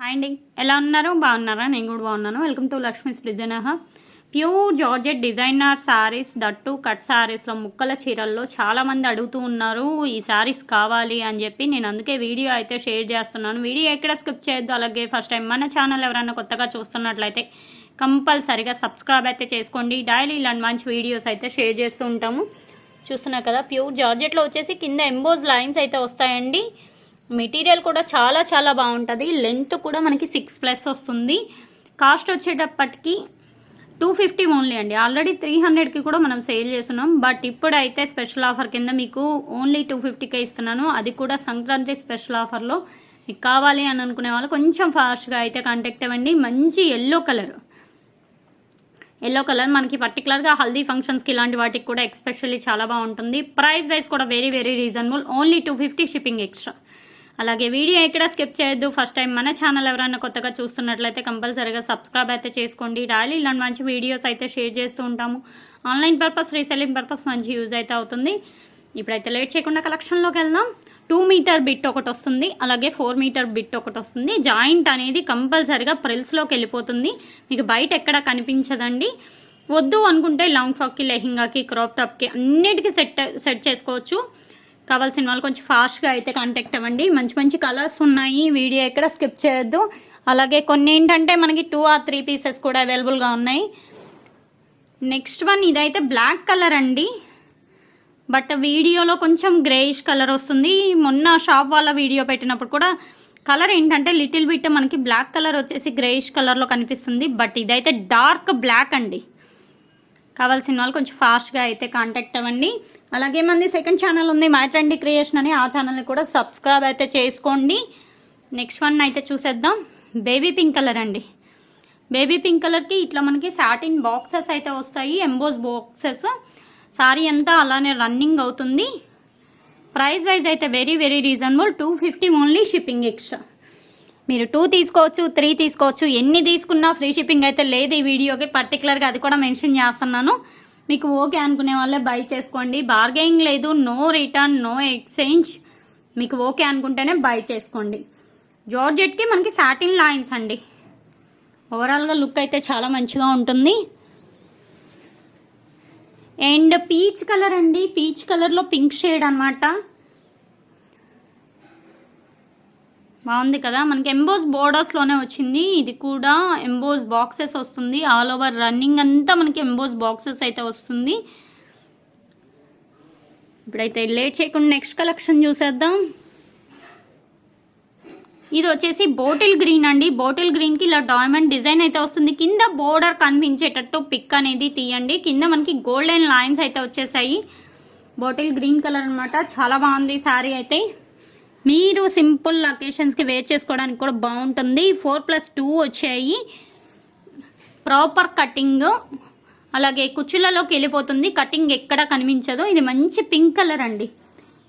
Hi అండి ఎలా ఉన్నారు? బాగున్నారా? నేను కూడా బాగున్నాను. Welcome to Lakshmi's designer pure georgette designer saris that cut సారీస్లో ముక్కల చీరల్లో చాలామంది అడుగుతూ ఉన్నారు ఈ శారీస్ కావాలి అని చెప్పి. నేను అందుకే వీడియో అయితే షేర్ చేస్తున్నాను. వీడియో ఎక్కడ స్కిప్ చేయొద్దు. అలాగే ఫస్ట్ టైం మన ఛానల్ ఎవరైనా కొత్తగా చూస్తున్నట్లయితే కంపల్సరిగా సబ్స్క్రైబ్ అయితే చేసుకోండి. డైలీ ఇలాంటి మంచి వీడియోస్ అయితే షేర్ చేస్తూ ఉంటాము. చూస్తున్నారు కదా ప్యూర్ జార్జెట్లో వచ్చేసి కింద ఎంబోజ్ లైన్స్ అయితే వస్తాయండి. మెటీరియల్ కూడా చాలా చాలా బాగుంటుంది. లెంత్ కూడా మనకి సిక్స్ ప్లస్ వస్తుంది. కాస్ట్ వచ్చేటప్పటికి టూ ఫిఫ్టీ ఓన్లీ అండి. ఆల్రెడీ త్రీ హండ్రెడ్కి కూడా మనం సేల్ చేస్తున్నాం. బట్ ఇప్పుడైతే స్పెషల్ ఆఫర్ కింద మీకు ఓన్లీ టూ ఫిఫ్టీకే ఇస్తున్నాను. అది కూడా సంక్రాంతి స్పెషల్ ఆఫర్లో మీకు కావాలి అని అనుకునే వాళ్ళు కొంచెం ఫాస్ట్గా అయితే కాంటాక్ట్ అవ్వండి. మంచి ఎల్లో కలర్ ఎల్లో కలర్ మనకి పర్టికులర్గా హల్దీ ఫంక్షన్స్కి ఇలాంటి వాటికి కూడా ఎక్స్పెషల్లీ చాలా బాగుంటుంది. ప్రైస్ వైజ్ కూడా very very reasonable only two fifty shipping extra అలాగే వీడియో ఎక్కడ స్కిప్ చేయొద్దు. ఫస్ట్ టైం మన ఛానల్ ఎవరైనా కొత్తగా చూస్తున్నట్లయితే కంపల్సరీగా సబ్స్క్రైబ్ అయితే చేసుకోండి. డైలీ ఇలాంటి మంచి వీడియోస్ అయితే షేర్ చేస్తూ ఉంటాము. ఆన్లైన్ పర్పస్ రీసెల్లింగ్ పర్పస్ మంచి యూజ్ అయితే అవుతుంది. ఇప్పుడైతే లేట్ చేయకుండా కలెక్షన్లోకి వెళ్దాం. టూ మీటర్ బిట్ ఒకటి వస్తుంది. అలాగే ఫోర్ మీటర్ బిట్ ఒకటి వస్తుంది. జాయింట్ అనేది కంపల్సరిగా ప్రిల్స్లోకి వెళ్ళిపోతుంది. మీకు బయట ఎక్కడ కనిపించదండి. వద్దు అనుకుంటే లాంగ్ ఫ్రాక్కి లెహింగాకి క్రాప్ టాప్కి అన్నిటికీ సెట్ సెట్ చేసుకోవచ్చు. కావాల్సిన వాళ్ళు కొంచెం ఫాస్ట్గా అయితే కాంటాక్ట్ అవ్వండి. మంచి మంచి కలర్స్ ఉన్నాయి. వీడియో ఎక్కడ స్కిప్ చేయొద్దు. అలాగే కొన్ని ఏంటంటే మనకి టూ ఆర్ త్రీ పీసెస్ కూడా అవైలబుల్గా ఉన్నాయి. నెక్స్ట్ వన్ ఇదైతే బ్లాక్ కలర్ అండి. బట్ వీడియోలో కొంచెం గ్రేయిష్ కలర్ వస్తుంది. మొన్న షాప్ వాళ్ళ వీడియో పెట్టినప్పుడు కూడా కలర్ ఏంటంటే లిటిల్ బిట్ మనకి బ్లాక్ కలర్ వచ్చేసి గ్రేయిష్ కలర్లో కనిపిస్తుంది. బట్ ఇదైతే డార్క్ బ్లాక్ అండి. కావాల్సిన వాళ్ళు కొంచెం ఫాస్ట్గా అయితే కాంటాక్ట్ అవ్వండి. అలాగే మంది సెకండ్ ఛానల్ ఉంది మై ట్రెండీ క్రియేషన్ అని ఆ ఛానల్ని కూడా సబ్స్క్రైబ్ అయితే చేసుకోండి. నెక్స్ట్ వన్ అయితే చూసేద్దాం. బేబీ పింక్ కలర్ అండి. బేబీ పింక్ కలర్కి ఇట్లా మనకి సాటిన్ బాక్సెస్ అయితే వస్తాయి ఎంబోస్ బాక్సెస్ సారీ అంతా అలానే రన్నింగ్ అవుతుంది. ప్రైస్ వైజ్ అయితే very very reasonable two fifty only shipping extra మీరు టూ తీసుకోవచ్చు త్రీ తీసుకోవచ్చు ఎన్ని తీసుకున్నా ఫ్రీ షిప్పింగ్ అయితే లేదు ఈ వీడియోకి. పర్టికులర్గా అది కూడా మెన్షన్ చేస్తున్నాను. మీకు ఓకే అనుకునే వాళ్ళే బై చేసుకోండి. బార్గెయింగ్ లేదు నో రిటర్న్ నో ఎక్స్చేంజ్ మీకు ఓకే అనుకుంటేనే బై చేసుకోండి. జార్జెట్కి మనకి సాటిన్ లైన్స్ అండి. ఓవరాల్గా లుక్ అయితే చాలా మంచిగా ఉంటుంది. అండ్ పీచ్ కలర్ అండి. పీచ్ కలర్లో పింక్ షేడ్ అనమాట బాగుంది కదా. మనకి ఎంబోస్ బోర్డర్స్లోనే వచ్చింది. ఇది కూడా ఎంబోస్ బాక్సెస్ వస్తుంది. ఆల్ ఓవర్ రన్నింగ్ అంతా మనకి ఎంబోస్ బాక్సెస్ అయితే వస్తుంది. ఇప్పుడైతే లేట్ చేయకుండా నెక్స్ట్ కలెక్షన్ చూసేద్దాం. ఇది వచ్చేసి బోటిల్ గ్రీన్ అండి. బోటిల్ గ్రీన్కి ఇలా డైమండ్ డిజైన్ అయితే వస్తుంది. కింద బోర్డర్ కనిపించేటట్టు పిక్ అనేది తీయండి. కింద మనకి గోల్డెన్ లైన్స్ అయితే వచ్చేసాయి. బాటిల్ గ్రీన్ కలర్ అనమాట చాలా బాగుంది శారీ అయితే. మీరు సింపుల్ అకేషన్స్కి వేర్ చేసుకోవడానికి కూడా బాగుంటుంది. ఫోర్ ప్లస్ టూ వచ్చాయి. Proper cutting. అలాగే కుచ్చులలోకి వెళ్ళిపోతుంది. కటింగ్ ఎక్కడ కనిపించదు. ఇది మంచి పింక్ కలర్ అండి.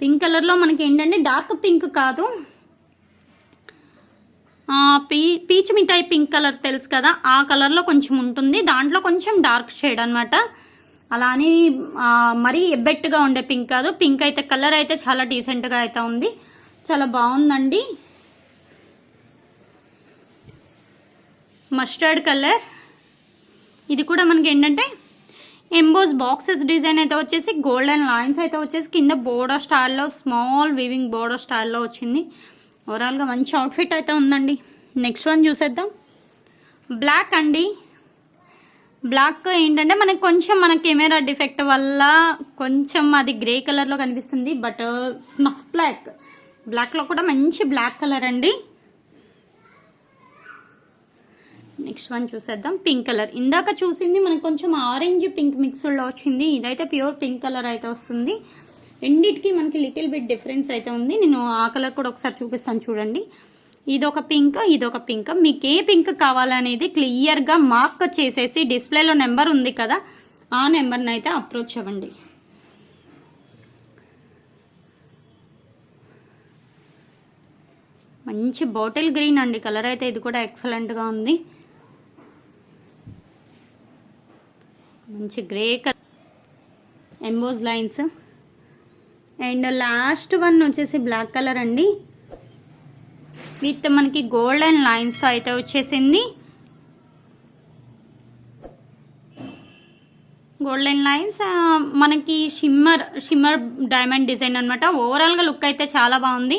పింక్ కలర్లో మనకి ఏంటంటే డార్క్ పింక్ కాదు. పీ పీచ్ మిఠాయి పింక్ కలర్ తెలుసు కదా. ఆ కలర్లో కొంచెం ఉంటుంది. దాంట్లో కొంచెం డార్క్ షేడ్ అనమాట అలా అని మరీ ఎబ్బెట్టుగా ఉండే పింక్ కాదు. పింక్ అయితే కలర్ అయితే చాలా డీసెంట్గా అయితే ఉంది. చాలా బాగుందండి. మస్టర్డ్ కలర్ ఇది కూడా మనకి ఏంటంటే ఎంబోస్ బాక్సెస్ డిజైన్ అయితే వచ్చేసి గోల్డెన్ లైన్స్ అయితే వచ్చేసి కింద బోర్డర్ స్టైల్లో స్మాల్ వీవింగ్ బోర్డర్ స్టైల్లో వచ్చింది. ఓవరాల్గా మంచి అవుట్ఫిట్ అయితే ఉందండి. నెక్స్ట్ వన్ చూసేద్దాం. బ్లాక్ అండి. బ్లాక్ ఏంటంటే మనకి కొంచెం మన కెమెరా డిఫెక్ట్ వల్ల కొంచెం అది గ్రే కలర్లో కనిపిస్తుంది బట్ స్నఫ్ బ్లాక్ బ్లాక్లో కూడా మంచి బ్లాక్ కలర్ అండి. నెక్స్ట్ వన్ చూసేద్దాం. పింక్ కలర్ ఇందాక చూసింది మనకు కొంచెం ఆరెంజ్ పింక్ మిక్స్డ్లో వచ్చింది. ఇదైతే ప్యూర్ పింక్ కలర్ అయితే వస్తుంది. రెండిటికి మనకి లిటిల్ బిట్ డిఫరెన్స్ అయితే ఉంది. నేను ఆ కలర్ కూడా ఒకసారి చూపిస్తాను చూడండి. ఇదొక పింక్ ఇదొక పింక్ మీకు ఏ పింక్ కావాలనేది క్లియర్గా మార్క్ చేసేసి డిస్ప్లేలో నెంబర్ ఉంది కదా ఆ నెంబర్ని అయితే అప్రోచ్ అవ్వండి మంచి బాటిల్ గ్రీన్ అండి. కలర్ అయితే ఇది కూడా ఎక్సలెంట్గా ఉంది. మంచి grey colour. Emboss lines. And last one వచ్చేసి బ్లాక్ కలర్ అండి. విత్ మనకి గోల్డెన్ లైన్స్ అయితే వచ్చేసింది. గోల్డెన్ లైన్స్ మనకి షిమ్మర్ షిమ్మర్ డైమండ్ డిజైన్ అనమాట ఓవరాల్గా లుక్ అయితే చాలా బాగుంది.